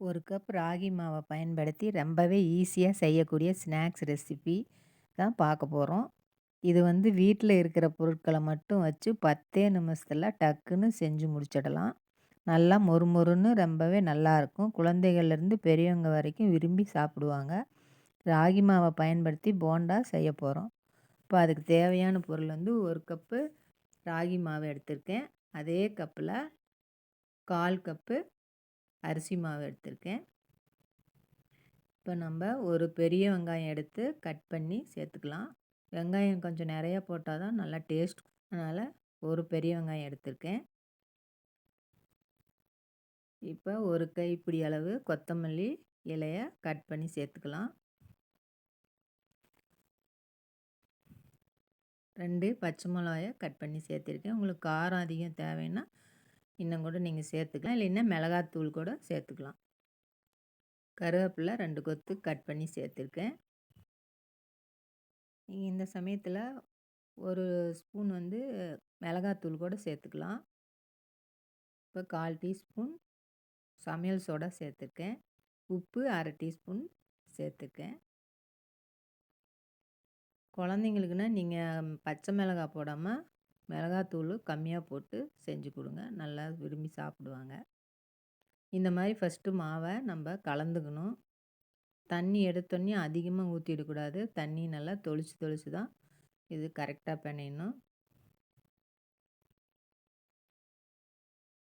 ஒரு கப் ராகி மாவை பயன்படுத்தி ரொம்பவே ஈஸியாக செய்யக்கூடிய ஸ்நாக்ஸ் ரெசிபி தான் பார்க்க போகிறோம் இது வந்து வீட்டில் இருக்கிற பொருட்களை மட்டும் வச்சு பத்தே நிமிஷத்தில் டக்குன்னு செஞ்சு முடிச்சிடலாம். நல்லா மொறு மொறுன்னு ரொம்பவே நல்லாயிருக்கும் குழந்தைகள்லேருந்து பெரியவங்க வரைக்கும் விரும்பி சாப்பிடுவாங்க. ராகி மாவை பயன்படுத்தி போண்டா செய்ய போகிறோம் இப்போ அதுக்கு தேவையான பொருள் வந்து ஒரு கப்பு ராகி மாவு எடுத்திருக்கேன். அதே கப்பில் கால் கப்பு அரிசி மாவு எடுத்திருக்கேன். இப்போ நம்ம ஒரு பெரிய வெங்காயம் எடுத்து கட் பண்ணி சேர்த்துக்கலாம். வெங்காயம் கொஞ்சம் நிறையா போட்டால் தான் நல்லா டேஸ்ட் அதனால் ஒரு பெரிய வெங்காயம் எடுத்திருக்கேன். இப்போ ஒரு கைப்பிடி அளவு கொத்தமல்லி இலையை கட் பண்ணி சேர்த்துக்கலாம். ரெண்டு பச்சை மிளகாயை கட் பண்ணி சேர்த்துருக்கேன். உங்களுக்கு காரம் அதிகம் தேவைன்னா இன்னும் கூட நீங்கள் சேர்த்துக்கலாம். இல்லைன்னா மிளகாத்தூள் கூட சேர்த்துக்கலாம். கருவேப்பிலை ரெண்டு கொத்து கட் பண்ணி சேர்த்துருக்கேன். நீங்கள் இந்த சமயத்தில் ஒரு ஸ்பூன் வந்து மிளகாத்தூள் கூட சேர்த்துக்கலாம். இப்போ கால் டீஸ்பூன் சமையல் சோடா சேர்த்துருக்கேன். உப்பு அரை டீஸ்பூன் சேர்த்துருக்கேன். குழந்தைங்களுக்குன்னா நீங்கள் பச்சை மிளகாய் போடாமல் மிளகாத்தூள் கம்மியாக போட்டு செஞ்சு கொடுங்க. நல்லா விரும்பி சாப்பிடுவாங்க. இந்த மாதிரி ஃபஸ்ட்டு மாவை நம்ம கலந்துக்கணும். தண்ணி எடுத்தோடனே அதிகமாக ஊற்றிடக்கூடாது தண்ணி நல்லா தொளிச்சு தொளிச்சு தான் இது கரெக்டாக பண்ணிடணும்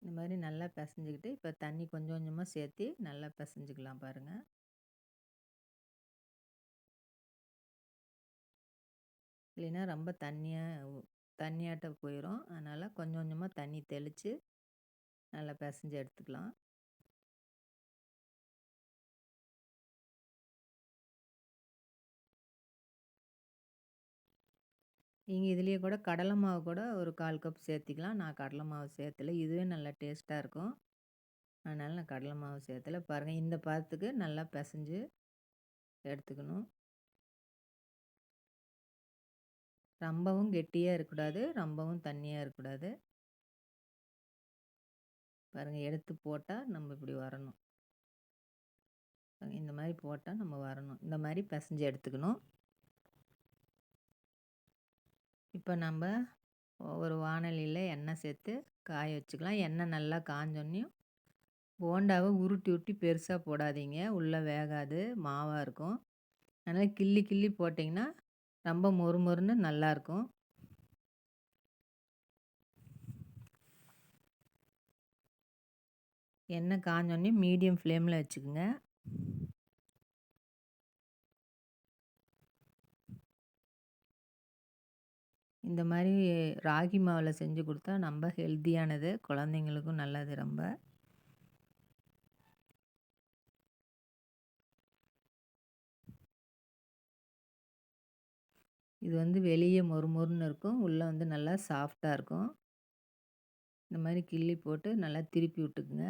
இந்த மாதிரி நல்லா பிசைஞ்சிக்கிட்டு இப்போ தண்ணி கொஞ்சம் கொஞ்சமாக சேர்த்து நல்லா பிசைஞ்சிக்கலாம் பாருங்கள் இல்லைன்னா ரொம்ப தண்ணியாக தண்ணியாட்டம் போயிடும் அதனால் கொஞ்சம் கொஞ்சமாக தண்ணி தெளித்து நல்லா பிசைஞ்சு எடுத்துக்கலாம். நீங்கள் இதுலேயே கூட கடலை மாவு கூட ஒரு கால் கப் சேர்த்திக்கலாம். நான் கடலை மாவு சேர்த்தல. இதுவே நல்லா டேஸ்ட்டாக இருக்கும். அதனால் நான் கடலை மாவு சேர்த்தல. பாருங்கள் இந்த பதத்துக்கு நல்லா பிசைஞ்சு எடுத்துக்கணும். ரொம்பவும் கெட்டியாக இருக்கக்கூடாது ரொம்பவும் தண்ணியாக இருக்கக்கூடாது. பாருங்கள் எடுத்து போட்டால் நம்ம இப்படி வரணும். இந்த மாதிரி போட்டால் நம்ம வரணும். இந்த மாதிரி பிசைஞ்சு எடுத்துக்கணும். இப்போ நம்ம ஒரு வானலியில் எண்ணெய் சேர்த்து காய வச்சுக்கலாம். எண்ணெய் நல்லா காஞ்சோன்னையும் போண்டாவை உருட்டி உருட்டி பெருசாக போடாதீங்க. உள்ளே வேகாது மாவாக இருக்கும். அதனால் கிள்ளி கிள்ளி போட்டிங்கன்னா ரொம்ப மொறு மொறுன்னு நல்லாயிருக்கும் எண்ணெய் காஞ்சோடனே மீடியம் ஃப்ளேமில் வச்சுக்கோங்க. இந்த மாதிரி ராகி மாவில் செஞ்சு கொடுத்தா ரொம்ப ஹெல்த்தியானது குழந்தைங்களுக்கும் நல்லது ரொம்ப. இது வந்து வெளியே மொறு மொறுன்னு இருக்கும். உள்ளே வந்து நல்லா சாஃப்டாக இருக்கும். இந்த மாதிரி கிள்ளி போட்டு நல்லா திருப்பி விட்டுக்குங்க.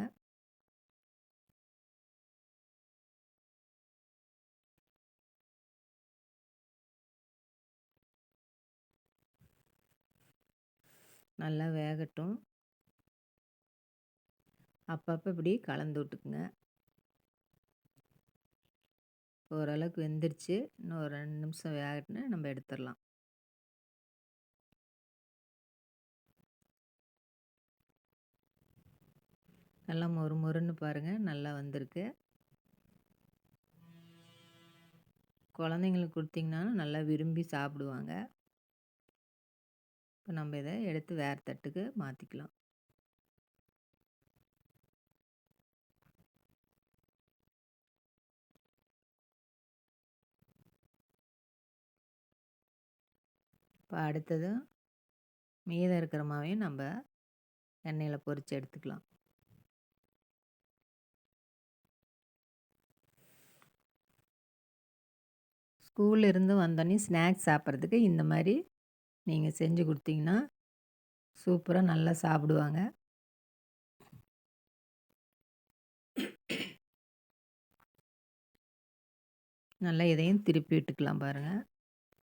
நல்லா வேகட்டும். அப்பப்போ இப்படி கலந்து விட்டுக்குங்க. ஓரளவுக்கு வெந்துருச்சு. இன்னும் ஒரு ரெண்டு நிமிஷம் வேகட்டுன்னு நம்ம எடுத்துடலாம். நல்லா மொறு மொறுன்னு பாருங்கள் நல்லா வந்திருக்கு. குழந்தைங்களுக்கு கொடுத்திங்கனாலும் நல்லா விரும்பி சாப்பிடுவாங்க. இப்போ நம்ம இதை எடுத்து வேறு தட்டுக்கு மாற்றிக்கலாம் இப்போ அடுத்தது மீதம் இருக்கிற மாவையும் நம்ம எண்ணெயில் பொரித்து எடுத்துக்கலாம். ஸ்கூலில் இருந்து வந்தோடனே ஸ்நாக்ஸ் சாப்பிட்றதுக்கு இந்த மாதிரி நீங்கள் செஞ்சு கொடுத்தீங்கன்னா சூப்பராக நல்லா சாப்பிடுவாங்க. நல்லா இதையும் திருப்பி விட்டுக்கலாம் பாருங்கள்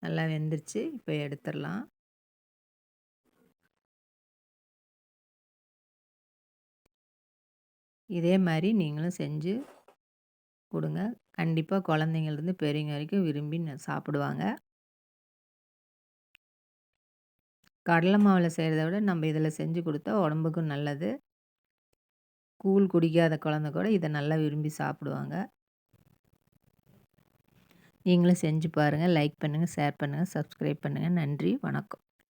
நல்லா வெந்துருச்சு. இப்போ எடுத்துடலாம் இதே மாதிரி நீங்களும் செஞ்சு கொடுங்க. கண்டிப்பாக குழந்தைங்கள்ருந்து பெரியவங்க வரைக்கும் விரும்பி சாப்பிடுவாங்க. கடலை மாவில் செய்கிறத விட நம்ம இதில் செஞ்சு கொடுத்தா உடம்புக்கும் நல்லது. கூழ் குடிக்காத குழந்த கூட இதை நல்லா விரும்பி சாப்பிடுவாங்க. நீங்களும் செஞ்சு பாருங்கள் லைக் பண்ணுங்கள் ஷேர் பண்ணுங்கள் சப்ஸ்கிரைப் பண்ணுங்கள் நன்றி வணக்கம்.